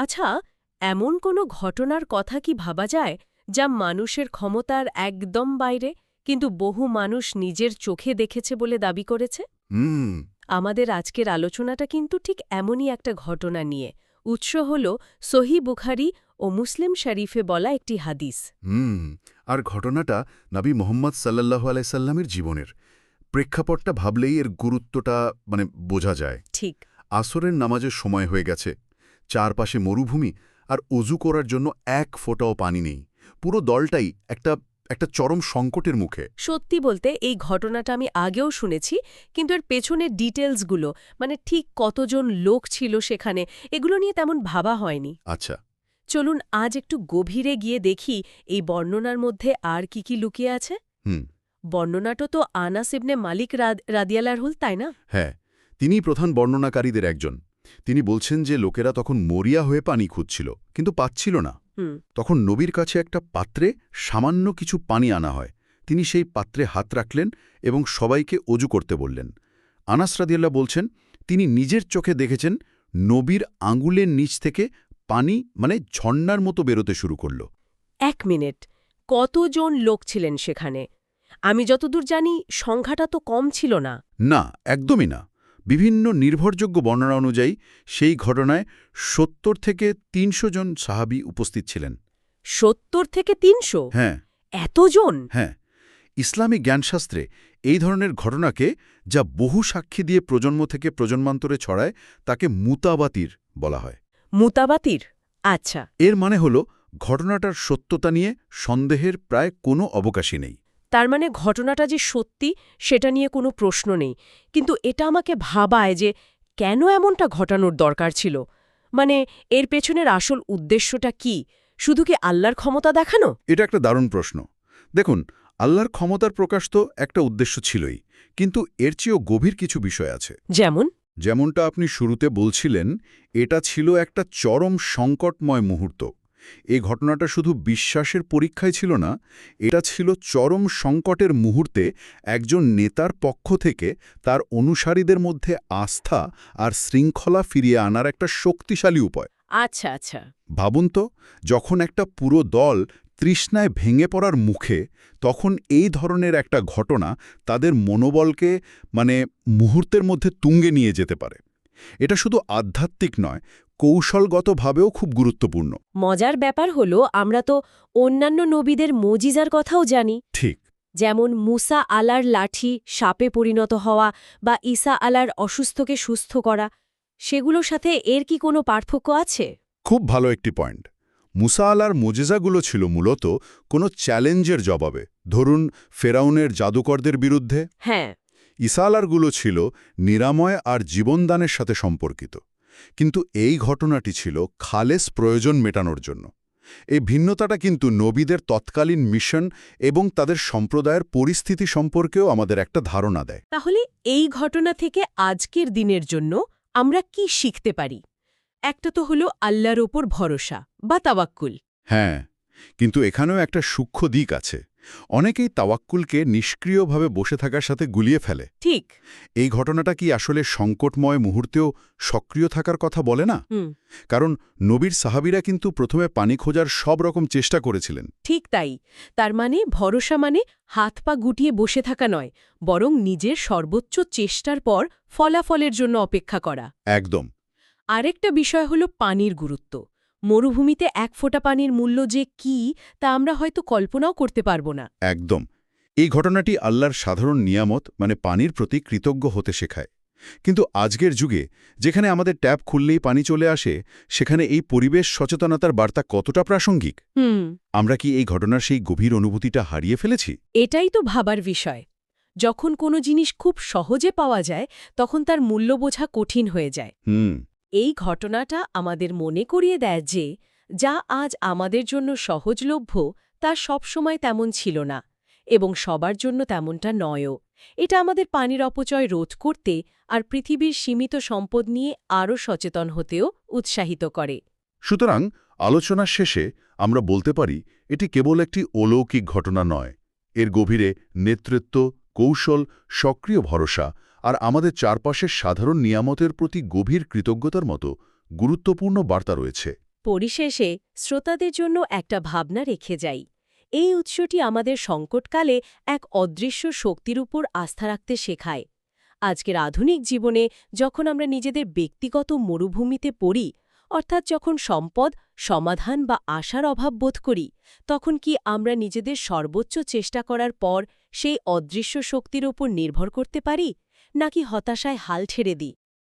আচ্ছা এমন কোনো ঘটনার কথা কি ভাবা যায় যা মানুষের ক্ষমতার একদম বাইরে কিন্তু বহু মানুষ নিজের চোখে দেখেছে বলে দাবি করেছে? হুম। আমাদের আজকের আলোচনাটা কিন্তু ঠিক এমনই একটা ঘটনা নিয়ে। উৎস হল সহি বুখারি ও মুসলিম শরীফে বলা একটি হাদিস। হুম আর ঘটনাটা নবী মোহাম্মদ সাল্লাল্লাহু আলাইসাল্লামের জীবনের। প্রেক্ষাপটটা ভাবলেই এর গুরুত্বটা মানে বোঝা যায়। ঠিক। আসরের নামাজের সময় হয়ে গেছে। চারপাশে মরুভূমি আর অজু করার জন্য এক ফোঁটাও পানি নেই। পুরো দলটাই একটা একটা চরম সংকটের মুখে। সত্যি বলতে এই ঘটনাটা আমি আগেও শুনেছি কিন্তু এর পেছনের ডিটেলসগুলো মানে ঠিক কতজন লোক ছিল সেখানে এগুলো নিয়ে তেমন ভাবা হয়নি। আচ্ছা। চলুন আজ একটু গভীরে গিয়ে দেখি এই বর্ণনার মধ্যে আর কি কি লুকিয়ে আছে। হুম। বর্ণনাটা তো আনাস ইবনে মালিক রাদ- রাদিয়ালারহুল তাই না? হ্যাঁ তিনি প্রধান বর্ণনাকারীদের একজন। তিনি বলছেন যে লোকেরা তখন মরিয়া হয়ে পানি খুঁজছিল কিন্তু পাচ্ছিল না। তখন নবীর কাছে একটা পাত্রে সামান্য কিছু পানি আনা হয়। তিনি সেই পাত্রে হাত রাখলেন এবং সবাইকে অজু করতে বললেন। আনাস রাদিয়াল্লাহ বলছেন তিনি নিজের চোখে দেখেছেন নবীর আঙুলের নিচ থেকে পানি মানে ঝর্ণার মতো বেরোতে শুরু করল। এক মিনিট কতজন লোক ছিলেন সেখানে? আমি যতদূর জানি সংখ্যাটা তো কম ছিল না। না একদমই না। বিভিন্ন নির্ভরযোগ্য বর্ণনা অনুযায়ী সেই ঘটনায় সত্তর থেকে তিনশো জন সাহাবি উপস্থিত ছিলেন। সত্তর থেকে তিনশো? হ্যাঁ। এতজন? হ্যাঁ। ইসলামী জ্ঞানশাস্ত্রে এই ধরনের ঘটনাকে যা বহু সাক্ষী দিয়ে প্রজন্ম থেকে প্রজন্মান্তরে ছড়ায় তাকে মুতাবাতির বলা হয়। মুতাবাতির? আচ্ছা। এর মানে হল ঘটনাটার সত্যতা নিয়ে সন্দেহের প্রায় কোনো অবকাশই নেই। তার মানে ঘটনাটা যে সত্যি সেটা নিয়ে কোনো প্রশ্ন নেই। কিন্তু এটা আমাকে ভাবায় যে কেন এমনটা ঘটানোর দরকার ছিল? মানে এর পেছনের আসল উদ্দেশ্যটা কি? শুধু কি আল্লাহর ক্ষমতা দেখানো? এটা একটা দারুণ প্রশ্ন। দেখুন আল্লাহর ক্ষমতার প্রকাশ তো একটা উদ্দেশ্য ছিলই কিন্তু এর চেয়েও গভীর কিছু বিষয় আছে। যেমন? যেমনটা আপনি শুরুতে বলছিলেন এটা ছিল একটা চরম সংকটময় মুহূর্ত। এই ঘটনাটা শুধু বিশ্বাসের পরীক্ষায় ছিল না এটা ছিল চরম সংকটের মুহূর্তে একজন নেতার পক্ষ থেকে তার অনুসারীদের মধ্যে আস্থা আর শৃঙ্খলা ফিরিয়ে আনার একটা শক্তিশালী উপায়। আচ্ছা আচ্ছা। ভাবুন তো যখন একটা পুরো দল তৃষ্ণায় ভেঙে পড়ার মুখে তখন এই ধরনের একটা ঘটনা তাদের মনোবলকে মানে মুহূর্তের মধ্যে তুঙ্গে নিয়ে যেতে পারে। এটা শুধু আধ্যাত্মিক নয় কৌশলগতভাবেও খুব গুরুত্বপূর্ণ। মজার ব্যাপার হলো আমরা তো অন্যান্য নবীদের মজিজার কথাও জানি। ঠিক। যেমন মুসা আলার লাঠি সাপে পরিণত হওয়া বা ঈসা আলার অসুস্থকে সুস্থ করা সেগুলোর সাথে এর কি কোনো পার্থক্য আছে? খুব ভালো একটি পয়েন্ট। মুসা আলার মোজেজাগুলো ছিল মূলত কোনো চ্যালেঞ্জের জবাবে। ধরুন ফেরাউনের জাদুকরদের বিরুদ্ধে। হ্যাঁ। ইসালারগুলো ছিল নিরাময় আর জীবনদানের সাথে সম্পর্কিত। কিন্তু এই ঘটনাটি ছিল খালেস প্রয়োজন মেটানোর জন্য। এই ভিন্নতাটা কিন্তু নবীদের তৎকালীন মিশন এবং তাদের সম্প্রদায়ের পরিস্থিতি সম্পর্কেও আমাদের একটা ধারণা দেয়। তাহলে এই ঘটনা থেকে আজকের দিনের জন্য আমরা কি শিখতে পারি? একটা তো হলো আল্লাহর ওপর ভরসা বা তাওয়াক্কুল। হ্যাঁ কিন্তু এখানেও একটা সূক্ষ্ম দিক আছে। অনেকেই তাওয়াক্কুলকে নিষ্ক্রিয়ভাবে বসে থাকার সাথে গুলিয়ে ফেলে। ঠিক। এই ঘটনাটা কি আসলে সংকটময় মুহূর্তেও সক্রিয় থাকার কথা বলে না? কারণ নবীর সাহাবিরা কিন্তু প্রথমে পানি খোঁজার সব রকম চেষ্টা করেছিলেন। ঠিক তাই। তার মানে ভরসা মানে হাত পা গুটিয়ে বসে থাকা নয় বরং নিজের সর্বোচ্চ চেষ্টার পর ফলাফলের জন্য অপেক্ষা করা। একদম। আরেকটা বিষয় হলো পানির গুরুত্ব। মরুভূমিতে এক ফোঁটা পানির মূল্য যে কি তা আমরা হয়তো কল্পনাও করতে পারব না। একদম। এই ঘটনাটি আল্লাহর সাধারণ নিয়ামত মানে পানির প্রতি কৃতজ্ঞ হতে শেখায়। কিন্তু আজকের যুগে যেখানে আমাদের ট্যাপ খুললেই পানি চলে আসে সেখানে এই পরিবেশ সচেতনতার বার্তা কতটা প্রাসঙ্গিক? হুম। আমরা কি এই ঘটনার সেই গভীর অনুভূতিটা হারিয়ে ফেলেছি? এটাই তো ভাবার বিষয়। যখন কোনো জিনিস খুব সহজে পাওয়া যায় তখন তার মূল্য বোঝা কঠিন হয়ে যায়। হুম। এই ঘটনাটা আমাদের মনে করিয়ে দেয় যে, যা আজ আমাদের জন্য সহজলভ্য, তা সবসময় তেমন ছিল না, এবং সবার জন্য তেমনটা নয়ও। এটা আমাদের পানির অপচয় রোধ করতে আর পৃথিবীর সীমিত সম্পদ নিয়ে আরও সচেতন হতেও উৎসাহিত করে। সুতরাং আলোচনার শেষে আমরা বলতে পারি, এটি কেবল একটি অলৌকিক ঘটনা নয়। এর গভীরে নেতৃত্ব, কৌশল, সক্রিয় ভরসা আর আমাদের চারপাশের সাধারণ নিয়ামতের প্রতি গভীর কৃতজ্ঞতার মতো গুরুত্বপূর্ণ বার্তা রয়েছে। পরিশেষে শ্রোতাদের জন্য একটা ভাবনা রেখে যাই। এই উৎসটি আমাদের সংকটকালে এক অদৃশ্য শক্তির উপর আস্থা রাখতে শেখায়। আজকের আধুনিক জীবনে যখন আমরা নিজেদের ব্যক্তিগত মরুভূমিতে পড়ি, অর্থাৎ যখন সম্পদ, সমাধান বা আশার অভাব বোধ করি, তখন কি আমরা নিজেদের সর্বোচ্চ চেষ্টা করার পর সেই অদৃশ্য শক্তির ওপর নির্ভর করতে পারি? নাকি হতাশায় হাল ছেড়ে দিই।